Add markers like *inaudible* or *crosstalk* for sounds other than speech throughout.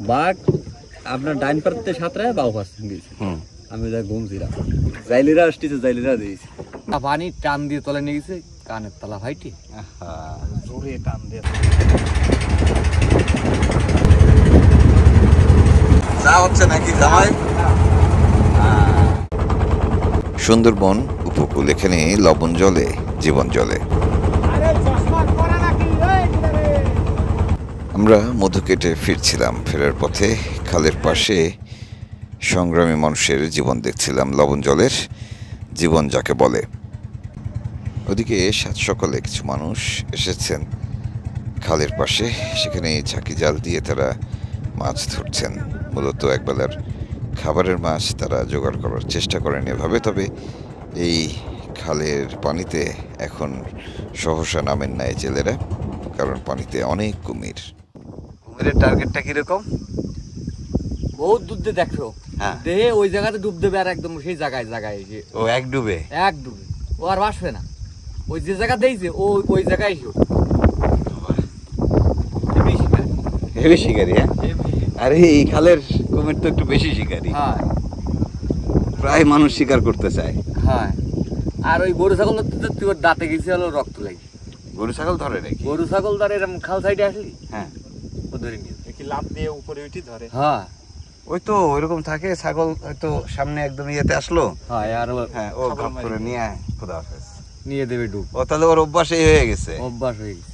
বাঘ আপনার ডাইন পারতে সাঁতরায় বাউ পারছেন দিয়েছে হুম। আমি যা ঘুমছিলাম। জাইলিরা আসতেছে জাইলিরা দিয়েছে। পানি টান দিয়ে তলে নিয়ে গেছে কানের তলা ভাইটি। জোরে টান দিয়ে। চা হচ্ছে নাকি জামাই? সুন্দরবন উপকূল এখানে লবণ জলে জীবন জলে। আমরা মধু কেটে ফিরছিলাম, ফেরার পথে খালের পাশে সংগ্রামী মানুষের জীবন দেখছিলাম, লবণ জলের জীবন যাকে বলে। ওদিকে সাত সকালে কিছু মানুষ এসেছেন খালের পাশে সেখানে ঝাঁকি জাল দিয়ে তারা মাছ ধরছেন। মূলত একবেলার খাবারের মাছ তারা জোগাড় করার চেষ্টা করেন এভাবে, তবে এই খালের পানিতে এখন সহসা নামেন না এই জেলেরা, কারণ পানিতে অনেক কুমির। কুমিরের টার্গেটটা কীরকম বহুত দূর দিয়ে দেখো হ্যাঁ। দেহে ওই জায়গাতে ডুব দেবে আর একদম সেই জায়গায় জায়গায় এসে ও এক ডুবে এক ডুবে ও আর বাসবে না ওই যে জায়গা দিয়েছে ও ওই জায়গায় এসে হেভি শিকারি হ্যাঁ আরে এই খালের কুমির তো একটু বেশি শিকারি হ্যাঁ প্রায় মানুষ শিকার করতে চায় হ্যাঁ আর ওই গরু ছাগল ওর দাঁতে গেছে হলো রক্ত লাগে গরু ছাগল ধরে নাকি গরু ছাগল ধরে এরকম খাল সাইডে আসলি হ্যাঁ ধরে নিয়ে কি লাভ দিয়ে উপরে উঠি ধরে। হ্যাঁ। ওই তো ওইরকম থাকে ছাগল হয়তো সামনে একদম ইয়েতে আসলো। হ্যাঁ আর হ্যাঁ ও ছাগল করে নিয়ে আয় খুদা হাফেজ। নিয়ে দেবে ডুব। ও তাহলে ওর অভ্যাস এই হয়ে গেছে। অভ্যাস হয়ে গেছে।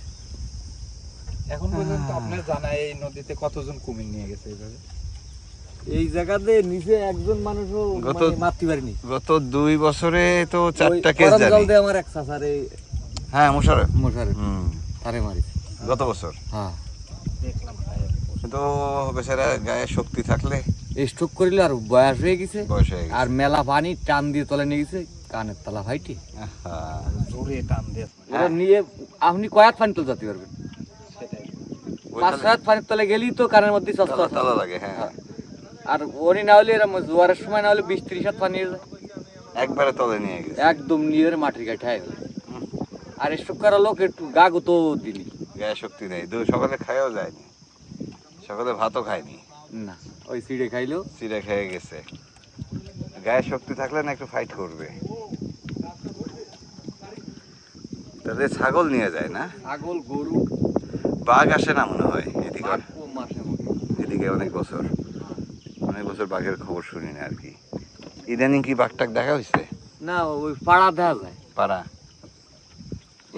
এখন পর্যন্ত আপনার জানা এই নদীতে কতজন কুমির নিয়ে গেছে এইভাবে? এই জায়গাতে নিচে একজন মানুষও গত- মানে মারতে পারেনি। গত দুই বছরে তো চারটা কেস জানি। দিয়ে আমার এক চাচারে হ্যাঁ মোশারফ মশারে হুম। তারে মারিছে। গত বছর। হ্যাঁ। কিন্তু বেচারা গায়ে শক্তি থাকলে স্ট্রোক করিল আর বয়স হয়ে গেছে। বয়স হয়ে আর মেলা পানি টান দিয়ে তলে নিয়ে গেছে কানের তলা ভাইটি। জোরে টান দিয়ে নিয়ে আপনি কয়াত পানি তলে যেতে পারবেন? সেটাই। পাঁচ সাত পানির তলে গেলেই তো কানের মধ্যে সস্তা তালা- তালা লাগে হ্যাঁ। আর উনি না হলে এরম জোয়ারের সময় না হলে বিশ ত্রিশ হাত পানি একবারে তলে নিয়ে গেছে। একদম নিয়ে মাটির গায়ে ঠায় গেল আর স্ট্রোক করা লোক একটু গা গুতো দিলি। গায়ে শক্তি নেই সকালে খাইও যায়নি সকালে ভাতও খায়নি না ওই সিঁড়ে খাইলো। চিড়ে খেয়ে গেছে। গায়ে শক্তি থাকলে না একটু ফাইট করবে। তাহলে ছাগল নিয়ে যায় না? ছাগল গরু। বাঘ আসে না মনে হয় এদিকে? এদিকে অনেক বছর। অনেক বছর বাঘের খবর শুনি না আর কি। ইদানিং কি বাঘটাক দেখা হয়েছে না ওই পাড়া দেখা যায়। পাড়া?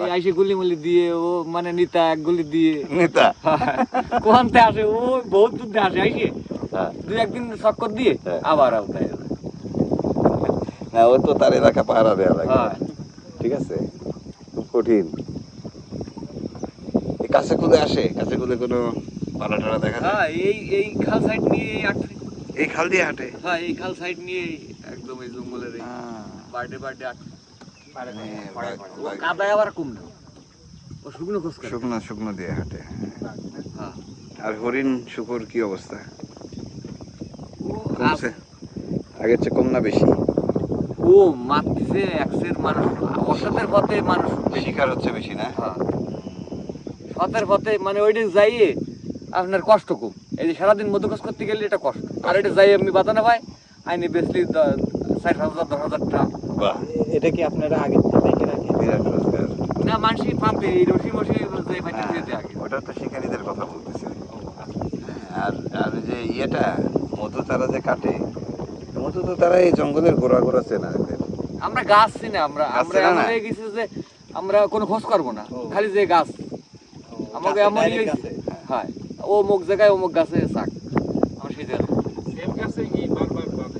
আইসে গুলি মুলি দিয়ে ও মানে নিতা এক গুলি দিয়ে। নেতা? *laughs* কোহানতে আসে ও বহুত দূর আসে আইসে। হ্যাঁ। দুই একদিন চক্কর দিয়ে হ্যাঁ। আবার না ও তো তার এলাকা পাহারা দেওয়া লাগে। হ্যাঁ। ঠিক আছে? খুব কঠিন। কাছে কুলে আসে? কাছে কুলে কোনো পাড়া টাড়া দেখা যায়? হ্যাঁ এই এই খাল সাইড নিয়ে আটে এই খাল দিয়ে হাঁটে? হ্যাঁ এই খাল সাইড নিয়ে একদম এই জঙ্গলের এই বার্থডে বার্থডে আট হ্যাঁ, পারে বাঘ- না। বাঘ- কাদায় আবার কম না ও শুকনো খোঁজ শুকনো শুকনো দিয়ে হাঁটে। হ্যাঁ। আর হরিণ শুকুর কি অবস্থা? কমছে? আগের চেয়ে কম না বেশি? ও মারতেছে একশের মানুষ অসতের পথে মানুষ শিকার হচ্ছে বেশি না? হ্যাঁ। সতের পথে মানে ওইটা যাইয়ে আপনার কষ্ট কম। এই যে সারাদিন মধুকাজ করতে গেলে এটা কষ্ট। আর এটা যাই আমি বাতানা পাই আইনি বেসলি ষাট হাজার দশ হাজার টাকা। এটা কি আপনারা আগে দেখে রাখেন বিরাট রোজগার না মানুষই পাবে এই যে ভাইটা হ্যাঁ, ওটা তো শিকারীদের কথা বলতেছে। হ্যাঁ, আর আর যে ইয়েটা মধু তারা যে কাটে মধু তো তারা এই জঙ্গলের গোড়া গোড়া চেনা আমরা গাছ চিনি আমরা আমরা এমন হয়ে গেছি যে আমরা কোনো খোঁজ করব না খালি যে গাছ। আমাকে এমন হয়ে হ্যাঁ। ও মুখ জায়গায় অমুক গাছে চাক। আমার সেই জায়গা সেম গাছে কি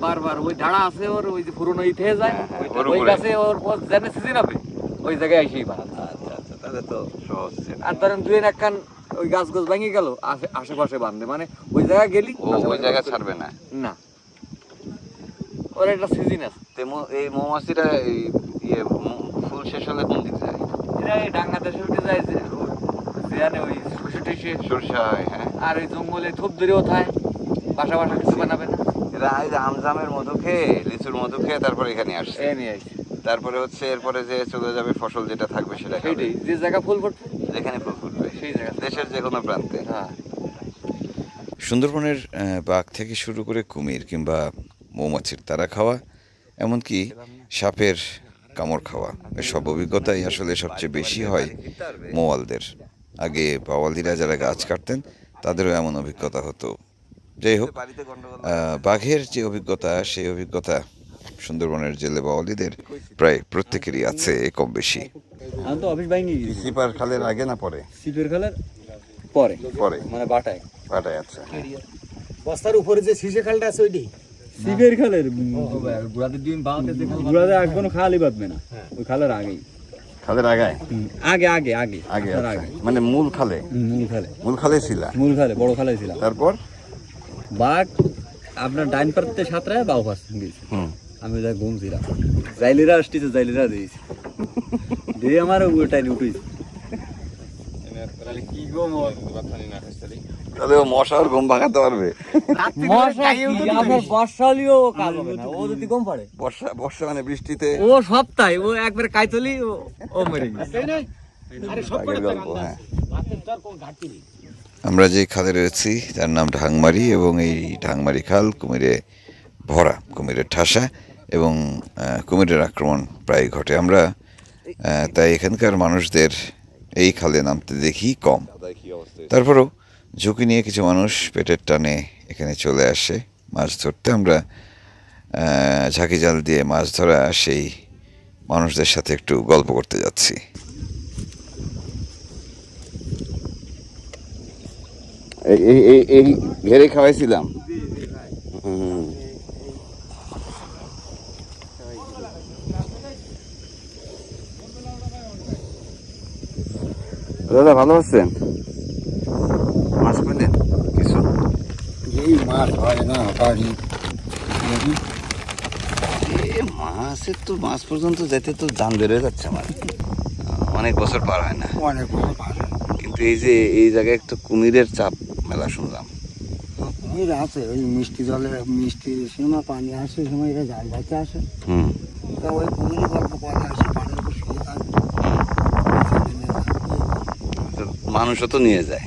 বারবার ওই ধারা আছে ওর ওই যে পুরনো ই থেকে যায়। ওই- ওর গাছে ওর ওর জেনে সিজন হবে ওই জায়গায় এসেই বাড়া আচ্ছা আচ্ছা তাহলে তো সহজ। আর ধরেন দুই একখান ওই গাছ গাছ ভেঙে গেল আশেপাশে বাঁধে মানে ওই জায়গায় গেলি ওই জায়গা ছাড়বে না। না। ওর একটা সিজন আছে। এই মৌমাছিরা ইয়ে ফুল শেষ হলে কোন দিকে যায়? এরা এই যায় যে যেখানে ওই সরষা হয় হ্যাঁ। আর ওই জঙ্গলে থোপ ধরেও থায় বাসা বাসা কিছু বানাবে না। আমজামের মধু খেয়ে লিচুর মধু খেয়ে তারপরে এখানে আসছে। তারপরে হচ্ছে এরপরে যে চলে যাবে ফসল যেটা থাকবে সেটা যে জায়গা ফুল ফুটবে যেখানে ফুল ফুটবে। সেই জায়গা দেশের যে কোনো প্রান্তে। হ্যাঁ। সুন্দরবনের বাঘ থেকে শুরু করে কুমির কিংবা মৌমাছির তারা খাওয়া এমনকি সাপের কামড় খাওয়া এসব অভিজ্ঞতাই আসলে সবচেয়ে বেশি হয় মোয়ালদের। আগে বাওয়ালিরা যারা গাছ কাটতেন তাদেরও এমন অভিজ্ঞতা হতো। যাই হোক বাঘের যে অভিজ্ঞতা সেই অভিজ্ঞতা সুন্দরবনের জেলে বাওয়ালিদের প্রায় প্রত্যেকেরই আছে কম বেশি। আমি তো অফিস বাইঙ্গি গেছি খালের আগে না পরে? সিপের খেলার পরে। পরে? মানে বাটায়। পাটায় আচ্ছা। বস্তার উপরে যে শীষে খালটা আছে ওইটি? সিপের খেলের গুড়াতে ডিম বাঁধতে গুড়াতে আগে কোনো খালি বাঁধবে না। ওই খালের আগেই। খালের আগায়? আগে আগে আগে। আগে আচ্ছা। আগে। মানে মূল খালে? মূল খালে। মূল খালে ছিল? মূল খালে বড় খালে ছিলাম। তারপর? বাঘ আপনার ডাইন পারতে সাঁতরায় বাউ গেছে। আমি যা ঘুমছিলাম জাইলিরা আসতেছে জাইলিরা দিয়েছে। দিয়ে আমার ওটাই উঠেছে। তাহলে ও মশার ঘুম ভাঙাতে পারবে। আপনার বর্ষালিও কাজ হবে না। ও যদি পড়ে? বর্ষা বর্ষা মানে বৃষ্টিতে। ও সপ্তাহে ও একবার কাইতলি ও- ও মরে গেছে। গল্প হ্যাঁ। আমরা যে খালে রয়েছি তার নাম ঢাংমারি এবং এই ঢাংমারি খাল কুমিরে ভরা, কুমিরের ঠাসা এবং কুমিরের আক্রমণ প্রায় ঘটে। আমরা তাই এখানকার মানুষদের এই খালে নামতে দেখি কম। তারপরও ঝুঁকি নিয়ে কিছু মানুষ পেটের টানে এখানে চলে আসে মাছ ধরতে। আমরা ঝাঁকি জাল দিয়ে মাছ ধরা সেই মানুষদের সাথে একটু গল্প করতে যাচ্ছি। এই এই ঘেরে খাওয়াইছিলাম। দাদা ভালো আছেন? মাছ পেলেন কিছু? এই মাছ হয় না মাছের তো মাছ পর্যন্ত যেতে তো জান বেরোয় যাচ্ছে আমার। অনেক বছর পার হয় না। অনেক বড় পানি কিন্তু এই যে এই জায়গায় একটু কুমিরের চাপ মেলা শুনলাম। কুমির আছে ওই মিষ্টি জলে মিষ্টি সময় পানি আসে সময় এরা জাল যাইতে আসে। হুম। তা ওই কুমির গল্প কথা আসে পানির উপর শুয়ে থাকে তো মানুষও তো নিয়ে যায়।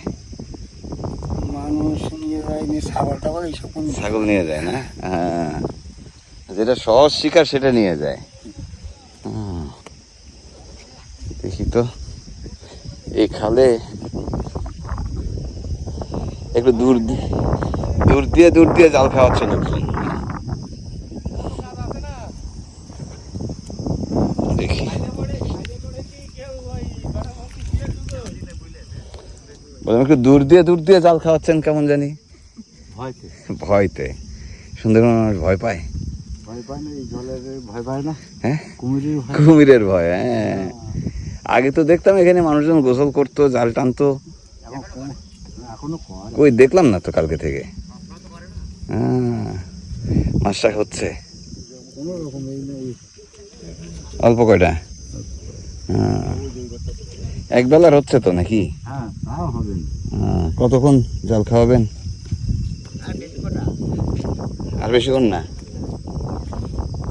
মানুষ নিয়ে যায় নিয়ে ছাগল টাগল এইসব ছাগল নিয়ে যায় না? হ্যাঁ। যেটা সহজ শিকার সেটা নিয়ে যায়। দেখি তো। এই খালে একটু দূর দূর দিয়ে দূর দিয়ে জাল খাওয়াচ্ছে লোকজন দেখি। বললাম একটু দূর দিয়ে দূর দিয়ে জাল খাওয়াচ্ছেন কেমন জানি? ভয়তে। ভয়তে। সুন্দরবন মানুষ ভয় পায়? না না। হ্যাঁ? কুমিরের ভয়। হ্যাঁ। আগে তো দেখতাম এখানে মানুষজন গোসল করতো জাল টানতো। কই দেখলাম না তো কালকে থেকে। হ্যাঁ মাছটা হচ্ছে। কোনো রকম এই এই অল্প কয়টা? হ্যাঁ। এক বেলার হচ্ছে তো নাকি? হ্যাঁ তাও হবে না। কতক্ষণ জল খাওয়াবেন? আর বেশিক্ষণ না?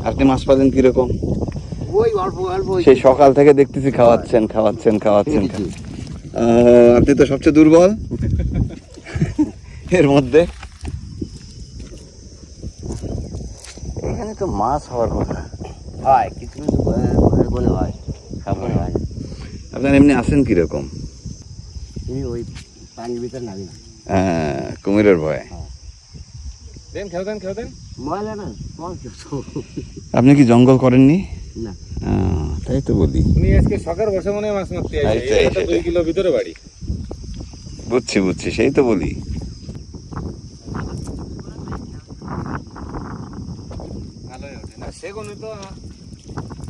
আপনি মাছ পাবেন কীরকম? ওই অল্প অল্প ওই সেই সকাল থেকে দেখতেছি খাওয়াচ্ছেন খাওয়াচ্ছেন খাওয়াচ্ছেন। আপনি তো সবচেয়ে দুর্বল। এর মধ্যে। এখানে তো মাছ হওয়ার কথা। হয় কিছু কিছু বলে হয় হয়। আপনার এমনি আছেন কীরকম? ওই পানির ভিতর নামি না। আহ, কুমিরের ভয়। দেন খেও দেন খেও দেন। ময়লা না আপনি কি জঙ্গল করেননি? না। তাই তো বলি। উনি আজকে সকার বসে মনে হয় মাছ মারতে আসে এটা কিলো ভিতরে বাড়ি। বুঝছি বুঝছি সেই তো বলি ভালোই ওঠে না সেগুলো তো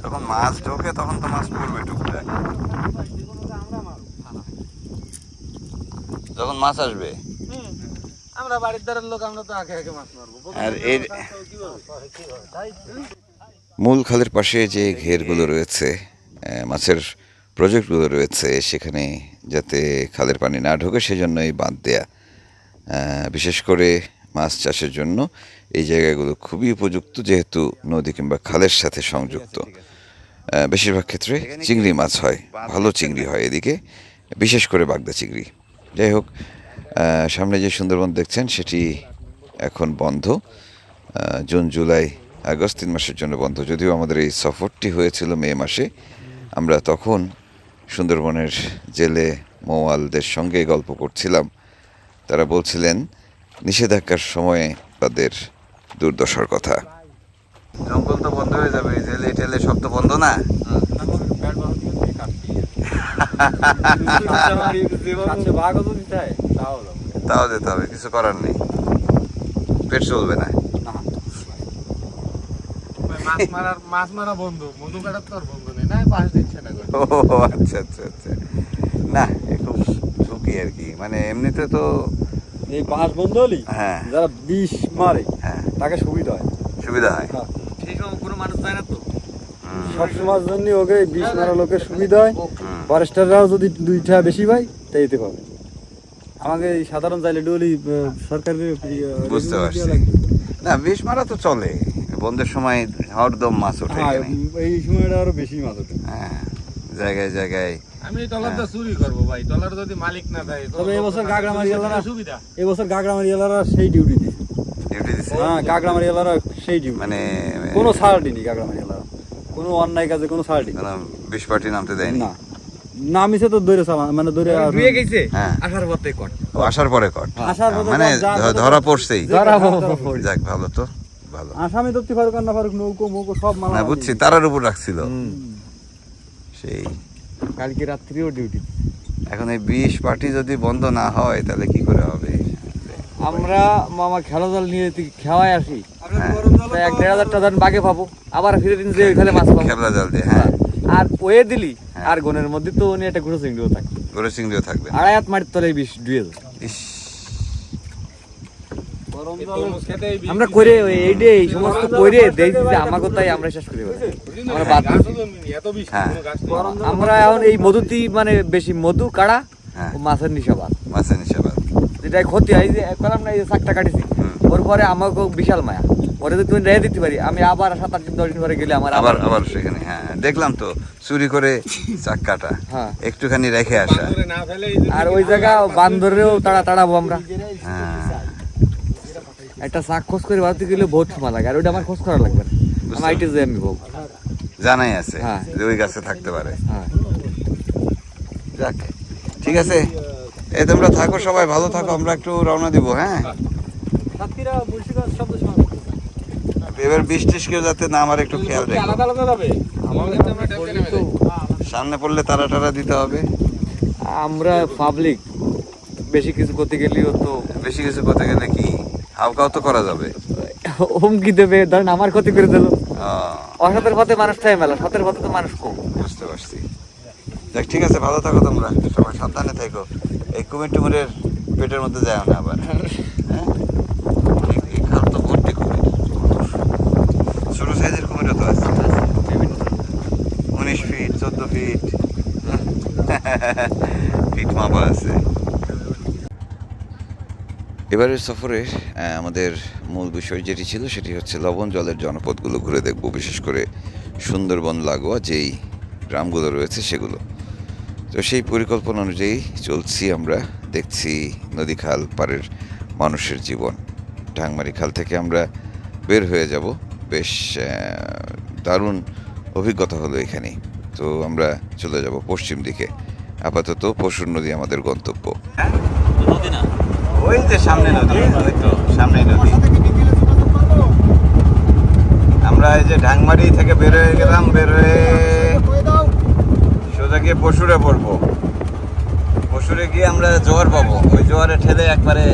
যখন মাছ ঢোকে তখন তো মাছ পড়বে টুকটাক। যখন মাছ আসবে। আমরা বাড়ির দ্বারের লোক আমরা তো আগে আগে মাছ মারবো। আর এর মূল খালের পাশে যে ঘেরগুলো রয়েছে মাছের প্রজেক্টগুলো রয়েছে সেখানে যাতে খালের পানি না ঢোকে সেজন্যই বাঁধ দেয়া। বিশেষ করে মাছ চাষের জন্য এই জায়গাগুলো খুবই উপযুক্ত, যেহেতু নদী কিংবা খালের সাথে সংযুক্ত। বেশিরভাগ ক্ষেত্রে চিংড়ি মাছ হয়, ভালো চিংড়ি হয় এদিকে, বিশেষ করে বাগদা চিংড়ি। যাই হোক সামনে যে সুন্দরবন দেখছেন, সেটি এখন বন্ধ। জুন, জুলাই, আগস্ট, তিন মাসের জন্য বন্ধ। যদিও আমাদের এই সফরটি হয়েছিল মে মাসে, আমরা তখন সুন্দরবনের জেলে মৌয়ালদের সঙ্গে গল্প করছিলাম। তারা বলছিলেন, নিষেধাজ্ঞার সময়ে তাদের দুর্দশার কথা। জঙ্গল তো বন্ধ হয়ে যাবে জেলে টেলে সব তো বন্ধ না? তাও যেতে হবে, কিছু করার নেই। পেট চলবে না। মাছ মারা বন্ধু মধু কাটার তো আর বন্ধু নেই না পাশ দিচ্ছে না ও আচ্ছা আচ্ছা আচ্ছা। না খুব ঝুঁকি আর কি। মানে এমনিতে তো এই পাঁচ বন্ধ হলি হ্যাঁ। যারা বিষ মারে হ্যাঁ। তাকে সুবিধা হয়। সুবিধা হয়। সেই সময় কোনো মানুষ যায় না তো? সব সময়ের জন্য ওকে বিষ মারা লোকের সুবিধা হয়। ফরেস্টাররাও যদি দুইটা বেশি পায় তাই পাবে। আমাকে এই সাধারণ চাইলে ডলি সরকারের বুঝতে পারছি। না বিষ মারা তো চলে। বন্ধের সময় হরদম মাছ ওঠে হ্যাঁ এই সময়টা আরও বেশি মাছ ওঠে। হ্যাঁ জায়গায় জায়গায় আমি এই টলারটা চুরি করব ভাই টলার যদি মালিক না দেয় তবে এবছর গাগড়ামারি এলারা সুবিধা। এবছর গাগড়ামারি এলারা সেই ডিউটি দিছে। ডিউটি দিছে? হ্যাঁ গাগড়ামারি এলারা সেই ডিউটি মানে কোনো ছাড় দিনি গাগড়ামারি এলারা কোনো অন্যায় কাজে কোনো ছাড় দিনি। কোনো বিষ পার্টি নামতে দেয়নি? না। নামিছে তো দৌড়ে চালা মানে দৌড়ে আর- গেছে হ্যাঁ। আসার পর কট। ও, আসার পরে কট। মানে ধরা পড়ছেই। ধরা যাক ভালো তো ভালো। আসামি দপ্তি ফারুক আর না ফারুক নৌকো মৌকো সব মালা না বুঝছি তারার উপর রাখছিল। সেই কালকে রাত্রিও ডিউটি এখন এই বিষ পার্টি যদি বন্ধ না হয় তাহলে কি করে হবে? আমরা মামা খেলা জল নিয়ে খেওয়ায় আসি হ্যাঁ, এক দেড় হাজার টাকা বাগে পাবো। আবার ফিরে দিন যে ওইখানে মাছ পাবো। খেলা জল দিয়ে হ্যাঁ। আর ওয়ে দিলি হ্যাঁ। আর গনের মধ্যে তো উনি একটা ঘুরে চিংড়িও থাকবে। গরু চিংড়িও থাকবে। আড়াই হাত মাটির তলে বিষ ডুয়ে যায় ইস এই তরমুজ খেতে এই আমরা করে ওই এই সমস্ত করে দেই যে আমাকে তাই আমরা শেষ করে। আমরা বাদ হ্যাঁ। আমরা এখন এই মধুতি মানে বেশি মধু কাড়া হ্যাঁ মাছের নিশাবাদ মাছের নিশাবাদ যেটা ক্ষতি হয় যে করলাম না এই যে শাকটা কাটিছি ওর পরে আমাকে বিশাল মায়া ওরে যদি তুমি রেখে দিতে পারি আমি আবার সাত আট দিন দশ দিন পরে গেলে আমার আবার আবার সেখানে হ্যাঁ দেখলাম তো চুরি করে চাক্কাটা হ্যাঁ একটুখানি রেখে আসা আর ওই জায়গা বান্দরেও তাড়া তাড়াবো আমরা হ্যাঁ একটা শাক খোঁজ করে বাড়তে গেলে বহুত সময় লাগে আর ওইটা আমার খোঁজ করা লাগবে না। আমি আইটে যে আমি বলব জানাই আছে হ্যাঁ। যে ওই গাছে থাকতে পারে। হ্যাঁ। যাক ঠিক আছে। এই তোমরা থাকো সবাই ভালো থাকো আমরা একটু রওনা দিব হ্যাঁ? এবার বৃষ্টি টিস কেউ যাতে না আমার একটু খেয়াল রেখো। যাই। সামনে পড়লে তারা টারা দিতে হবে। আমরা পাবলিক বেশি কিছু করতে গেলেও তো বেশি কিছু করতে গেলে কি? হালকাও তো করা যাবে। হুমকি দেবে ধরেন আমার ক্ষতি করে দিল। আহ, অসতের পথে মানুষ চাই মেলা সতের পথে তো মানুষ কম। বুঝতে পারছি। দেখ ঠিক আছে ভালো থাকো তোমরা। সবাই সাবধানে থেকো। এই কুমির টুমিরের পেটের মধ্যে যায় না আবার। হ্যাঁ? খাল তো ভর্তি কুমির। ছোট সাইজের কুমিরও তো আছে। উনিশ ফিট চোদ্দ ফিট ফিট *laughs* মাপা আছে। এবারের সফরে আমাদের মূল বিষয় যেটি ছিল সেটি হচ্ছে লবণ জলের জনপদগুলো ঘুরে দেখব, বিশেষ করে সুন্দরবন, লাগোয়া যেই গ্রামগুলো রয়েছে সেগুলো। তো সেই পরিকল্পনা অনুযায়ী চলছি আমরা, দেখছি নদী খাল পাড়ের মানুষের জীবন। ঢাংমারি খাল থেকে আমরা বের হয়ে যাব। বেশ দারুণ অভিজ্ঞতা হলো এখানে। তো আমরা চলে যাব পশ্চিম দিকে। আপাতত পশুর নদী আমাদের গন্তব্য। ওই যে সামনে নদী ওই তো সামনে নদী। আমরা এই যে ঢাংমারি থেকে বের হয়ে গেলাম বের হয়ে সোজা গিয়ে পশুরে পড়ব। পশুরে গিয়ে আমরা জোয়ার পাবো। ওই জোয়ারে ঠেলে একবারে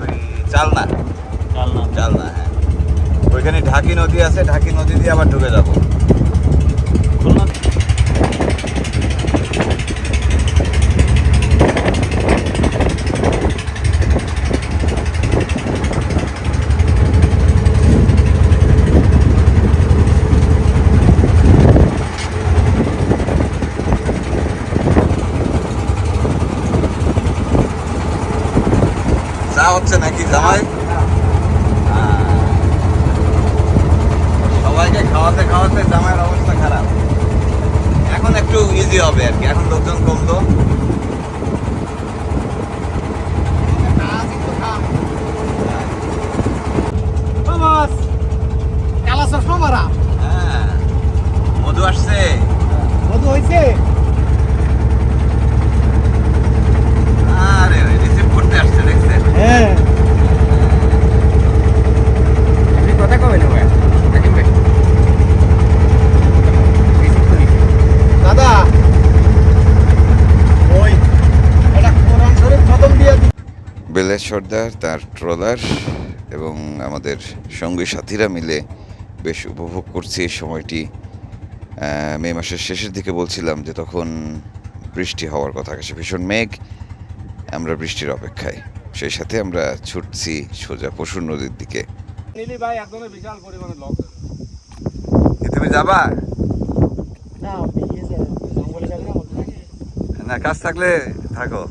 ওই চালনা। চালনা হ্যাঁ। ওইখানে ঢাকি নদী আছে ঢাকি নদী দিয়ে আবার ঢুকে যাব। হয়েছে নাকি? জামাই? সবাইকে খাওয়াতে খাওয়াতে জামাইয়ের অবস্থা খারাপ। এখন একটু ইজি হবে আর কি। এখন লোকজন কমলো। হ্যাঁ, মধু আসছে। মধু হয়েছে সর্দার তার ট্রলার এবং আমাদের সঙ্গী সাথীরা মিলে বেশ উপভোগ করছি এই সময়টি। মে মাসের শেষের দিকে বলছিলাম যে তখন বৃষ্টি হওয়ার কথা আকাশে ভীষণ মেঘ আমরা বৃষ্টির অপেক্ষায়। সেই সাথে আমরা ছুটছি সোজা পশুর নদীর দিকে। তুমি যাবা? না কাজ থাকলে থাকো।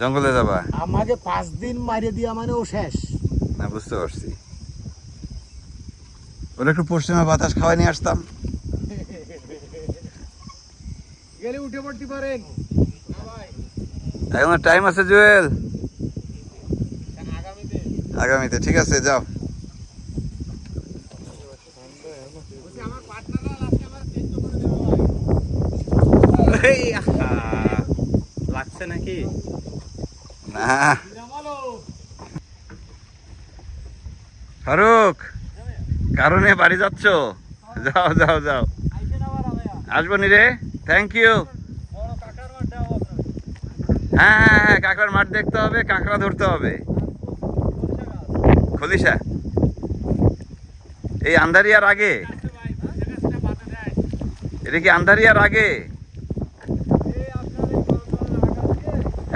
জঙ্গলে যাবা? আমাকে পাঁচ দিন মারিয়ে দিয়া মানে ও শেষ। না বুঝতে পারছি। ওরা একটু পশ্চিমা বাতাস খাওয়াই নিয়ে আসতাম। গেলে উঠে পড়তে পারেন। এখন টাইম আছে জুয়েল? আগামীতে। ঠিক আছে যাও। লাগছে নাকি? ফারুক, কারণে বাড়ি যাচ্ছ? যাও যাও যাও। আসব নি রে? থ্যাংক ইউ হ্যাঁ হ্যাঁ হ্যাঁ কাঁকড়ার মাঠ দেখতে হবে, কাঁকড়া ধরতে হবে। খলিশা এই আন্ধারিয়ার আগে। এটা কি আন্ধারিয়ার আগে?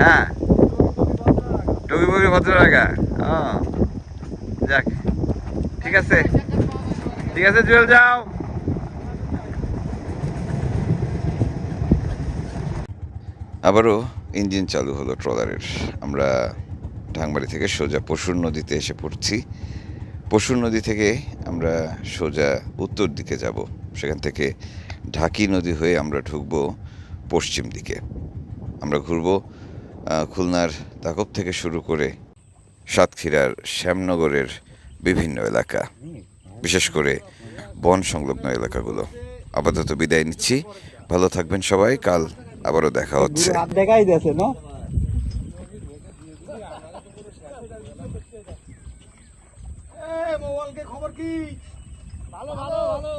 হ্যাঁ। টুকিপুরি ভদ্ররাগা যাক। ঠিক আছে। ঠিক আছে, জুয়েল, যাও। আবারও ইঞ্জিন চালু হলো ট্রলারের। আমরা ঢাংবাড়ি থেকে সোজা পশুর নদীতে এসে পড়ছি। পশুর নদী থেকে আমরা সোজা উত্তর দিকে যাব। সেখান থেকে ঢাকি নদী হয়ে আমরা ঢুকবো পশ্চিম দিকে। আমরা ঘুরব খুলনার দাকব থেকে শুরু করে সাতক্ষীরার শ্যামনগরের বিভিন্ন এলাকা বিশেষ করে বন সংলগ্ন এলাকাগুলো। আপাতত বিদায় নিচ্ছি। ভালো থাকবেন সবাই। কাল আবারও দেখা হচ্ছে। দেখাই দিয়েছে না? খবর কি? ভালো ভালো ভালো।